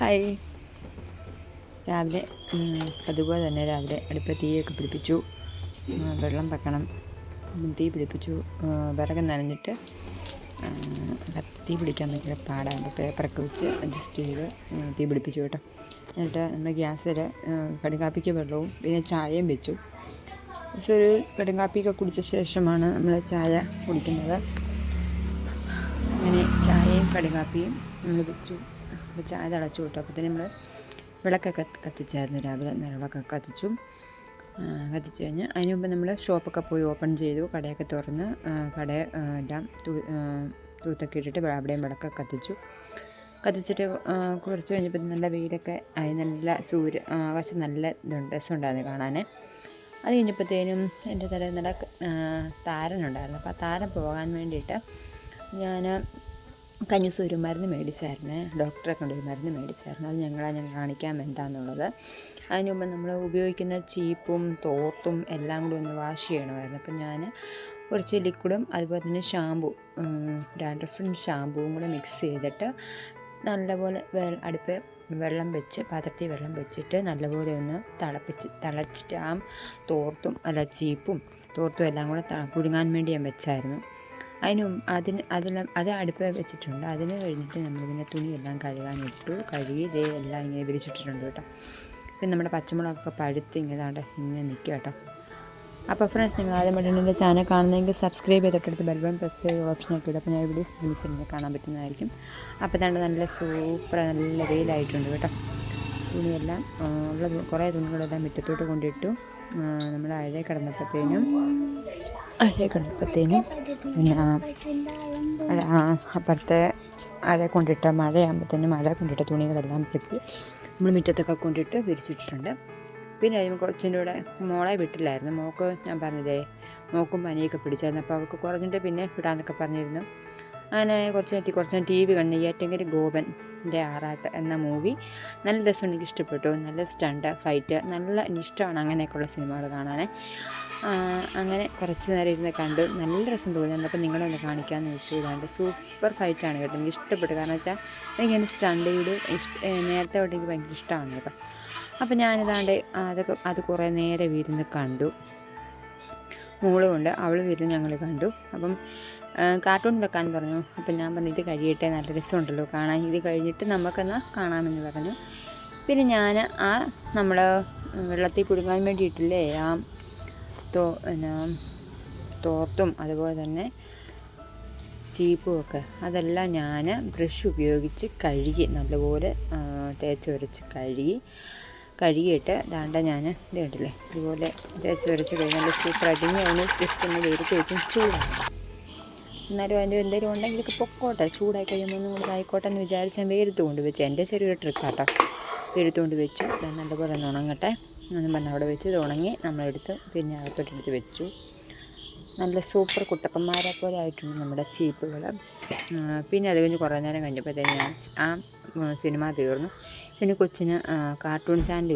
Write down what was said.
Hi രാവിലെ അതുപോലെ തന്നെ രാവിലെ അടുപ്പ് തീയൊക്കെ പിടിപ്പിച്ചു. വെള്ളം വെക്കണം. തീ പിടിപ്പിച്ചു. വിറക് നനഞ്ഞിട്ട് തീ പിടിക്കാൻ ഭയങ്കര പാടാണ്. പേപ്പറൊക്കെ വെച്ച് അഡ്ജസ്റ്റ് ചെയ്ത് തീ പിടിപ്പിച്ചു കേട്ടോ. എന്നിട്ട് നമ്മൾ ഗ്യാസിൽ കടുങ്കാപ്പിക്ക് വെള്ളവും പിന്നെ ചായയും വെച്ചു. ഒരു കടുങ്കാപ്പിയൊക്കെ കുടിച്ച ശേഷമാണ് നമ്മൾ ചായ കുടിക്കുന്നത്. അങ്ങനെ ചായയും കടുങ്കാപ്പിയും നമ്മൾ വെച്ചു. അപ്പോൾ ചായ തിളച്ചു വിട്ടു അപ്പോഴത്തേനും നമ്മൾ വിളക്കൊക്കെ കത്തിച്ചായിരുന്നു. രാവിലെ വിളക്കൊക്കെ കത്തിച്ചു. കത്തിച്ചു കഴിഞ്ഞ് അതിന് മുമ്പ് നമ്മൾ ഷോപ്പൊക്കെ പോയി ഓപ്പൺ ചെയ്തു. കടയൊക്കെ തുറന്ന് കട എല്ലാം തൂത്തൊക്കെ ഇട്ടിട്ട് അവിടെയും വിളക്കൊക്കെ കത്തിച്ചു. കത്തിച്ചിട്ട് കുറച്ച് കഴിഞ്ഞപ്പോൾ നല്ല വെയിലൊക്കെ ആയി. നല്ല സൂര്യ കുറച്ച് നല്ല ഇതുണ്ട് രസമുണ്ടായിരുന്നു കാണാൻ അത് കഴിഞ്ഞപ്പോഴത്തേനും എന്റെ തല നല്ല താരനുണ്ടായിരുന്നു. അപ്പോൾ ആ താരൻ പോകാൻ വേണ്ടിയിട്ട് ഞാൻ കഴിഞ്ഞ ദിവസം ഒരു മരുന്ന് മേടിച്ചായിരുന്നേ. ഡോക്ടറെ കണ്ടൊരു മരുന്ന് മേടിച്ചായിരുന്നു. അത് ഞങ്ങളെ ഞാൻ കാണിക്കാൻ എന്താണെന്നുള്ളത് അതിന് മുമ്പ് നമ്മൾ ഉപയോഗിക്കുന്ന ചീപ്പും തോർത്തും എല്ലാം കൂടി ഒന്ന് വാഷ് ചെയ്യണമായിരുന്നു. അപ്പം ഞാൻ കുറച്ച് ലിക്വിഡും അതുപോലെ തന്നെ ഷാമ്പു രണ്ട് ഡിഫറെന്റ് ഷാമ്പുവും കൂടെ മിക്സ് ചെയ്തിട്ട് നല്ലപോലെ വെ അടുപ്പ് വെള്ളം വെച്ച് പാത്രത്തിൽ വെള്ളം വെച്ചിട്ട് നല്ലപോലെ ഒന്ന് തിളപ്പിച്ച് തിളച്ചിട്ട് ആ തോർത്തും അല്ല ചീപ്പും തോർത്തും എല്ലാം കൂടെ പുഴുങ്ങാൻ വേണ്ടി ഞാൻ വെച്ചായിരുന്നു. അതിന് അതിന് അതിന് അത് അടുപ്പ് വെച്ചിട്ടുണ്ട്. അതിന് കഴിഞ്ഞിട്ട് നമ്മളിങ്ങനെ തുണിയെല്ലാം കഴുകാനിട്ടു കഴുകി ഇതേ എല്ലാം ഇങ്ങനെ വിരിച്ചിട്ടിട്ടുണ്ട് കേട്ടോ. പിന്നെ നമ്മുടെ പച്ചമുളകൊക്കെ പഴുത്ത് ഇങ്ങനെ ഇങ്ങനെ നിൽക്കുക കേട്ടോ. അപ്പോൾ ഫ്രണ്ട്സ് നിങ്ങൾ ആദ്യം എന്റെ ചാനൽ കാണുന്നതെങ്കിൽ സബ്സ്ക്രൈബ് ചെയ്തിട്ടെടുത്ത് ബെൽബൺ പ്രസ് ചെയ്ത് ഓപ്ഷനൊക്കെ ഇടും അപ്പോൾ ഞാൻ ഇവിടെ വിളിച്ചിട്ടുണ്ട് കാണാൻ പറ്റുന്നതായിരിക്കും. അപ്പോൾ തന്നെ നല്ല സൂപ്പർ നല്ല വെയിലായിട്ടുണ്ട് കേട്ടോ. തുണിയെല്ലാം ഉള്ള കുറേ തുണികളെല്ലാം മുറ്റത്തോട്ട് കൊണ്ടിട്ടു. നമ്മൾ അഴയെ കിടന്നപ്പോഴത്തേനും അഴയെ കണ്ടപ്പോഴത്തേനും പിന്നെ അപ്പുറത്തെ അഴ കൊണ്ടിട്ട മഴയാകുമ്പോഴത്തേനും മഴ കൊണ്ടിട്ട തുണികളെല്ലാം പെറുക്കി നമ്മൾ മുറ്റത്തൊക്കെ കൊണ്ടിട്ട് വിരിച്ചിട്ടിട്ടുണ്ട്. പിന്നെ കഴിയുമ്പോൾ കുറച്ചിന്റെ കൂടെ മോളെ വിട്ടില്ലായിരുന്നു. മോക്ക് ഞാൻ പറഞ്ഞതേ മോക്കും പനിയൊക്കെ പിടിച്ചായിരുന്നു. അപ്പോൾ അവൾക്ക് കുറഞ്ഞിട്ട് പിന്നെ വിടാമെന്നൊക്കെ പറഞ്ഞിരുന്നു. അങ്ങനെ കുറച്ച് നേരത്തി കുറച്ച് നേരം ടി വി കണ്ടു ഏറ്റെങ്കിൽ ഗോപന്റെ ആറാട്ട് എന്ന മൂവി നല്ല രസം എനിക്ക് ഇഷ്ടപ്പെട്ടു. നല്ല സ്റ്റണ്ട് ഫൈറ്റ് നല്ല ഇഷ്ടമാണ് അങ്ങനെയൊക്കെയുള്ള സിനിമകൾ കാണാൻ. അങ്ങനെ കുറച്ച് നേരം ഇരുന്ന് കണ്ടു. നല്ല രസം തോന്നി. അപ്പോൾ നിങ്ങളൊന്ന് കാണിക്കാമെന്ന് വെച്ചു ഇതാണ്ട് സൂപ്പർ ഫൈറ്റാണ് കേട്ടോ. എനിക്ക് ഇഷ്ടപ്പെട്ടു. കാരണം വെച്ചാൽ എനിക്ക് എന്റെ സ്റ്റണ്ട് വീട് ഇഷ്ട നേരത്തെ തൊട്ട് എനിക്ക് ഭയങ്കര ഇഷ്ടമാണ് കേട്ടോ. അപ്പോൾ ഞാനിതാണ്ട് അതൊക്കെ അത് കുറേ നേരം ഇരുന്ന് കണ്ടു. മോളും ഉണ്ട്. അവളും ഇരുന്ന് ഞങ്ങൾ കണ്ടു. അപ്പം കാർട്ടൂൺ വെക്കാൻ പറഞ്ഞു. അപ്പം ഞാൻ പറഞ്ഞു ഇത് കഴിയട്ടെ. നല്ല രസമുണ്ടല്ലോ. കാണാൻ ഇത് കഴിഞ്ഞിട്ട് നമുക്കെന്നാൽ കാണാമെന്ന് പറഞ്ഞു. പിന്നെ ഞാൻ ആ നമ്മൾ വെള്ളത്തിൽ കുടുങ്ങാൻ വേണ്ടിയിട്ടില്ലേ ആ തോ പിന്നെ തോർത്തും അതുപോലെ തന്നെ ചീപ്പും ഒക്കെ അതെല്ലാം ഞാൻ ബ്രഷ് ഉപയോഗിച്ച് കഴുകി നല്ലപോലെ തേച്ചൊരച്ച് കഴുകി. കഴുകിയിട്ട് ദാണ്ട ഞാൻ ഇത് കണ്ടില്ലേ? ഇതുപോലെ തേച്ച് വരച്ച് കഴിഞ്ഞാൽ സൂപ്പറായിട്ട് ഇനി അതിന് ജസ്റ്റ് ഒന്ന് വെയിലത്ത് വെച്ചും ചൂടാക്കണം. എന്നാലും അതിന്റെ എന്തെങ്കിലും ഉണ്ടെങ്കിൽ പൊക്കോട്ടെ. ചൂടായി കഴിയുമ്പോൾ ഒന്നും കൂടെ ആയിക്കോട്ടെ എന്ന് വിചാരിച്ച് ഞാൻ വെച്ചു. എന്റെ ചെറിയൊരു ട്രിക്കാട്ടോ വെയിലത്ത് കൊണ്ട് വെച്ചു. നല്ലപോലെ ഒന്ന് ഉണങ്ങട്ടെ. എന്നും പറഞ്ഞ് അവിടെ വെച്ച് ഇത് ഉണങ്ങി നമ്മളെടുത്ത് പിന്നെ അകത്തോട്ടെടുത്ത് വെച്ചു. നല്ല സൂപ്പർ കുട്ടപ്പന്മാരെ പോലെ ആയിട്ടുണ്ട് നമ്മുടെ ചീപ്പുകൾ പിന്നെ അത് കഴിഞ്ഞ് കുറേ നേരം കഴിഞ്ഞപ്പോഴത്തേന് ഞാൻ ആ സിനിമ തീർന്നു. പിന്നെ കൊച്ചിന് കാർട്ടൂൺ ചാനൽ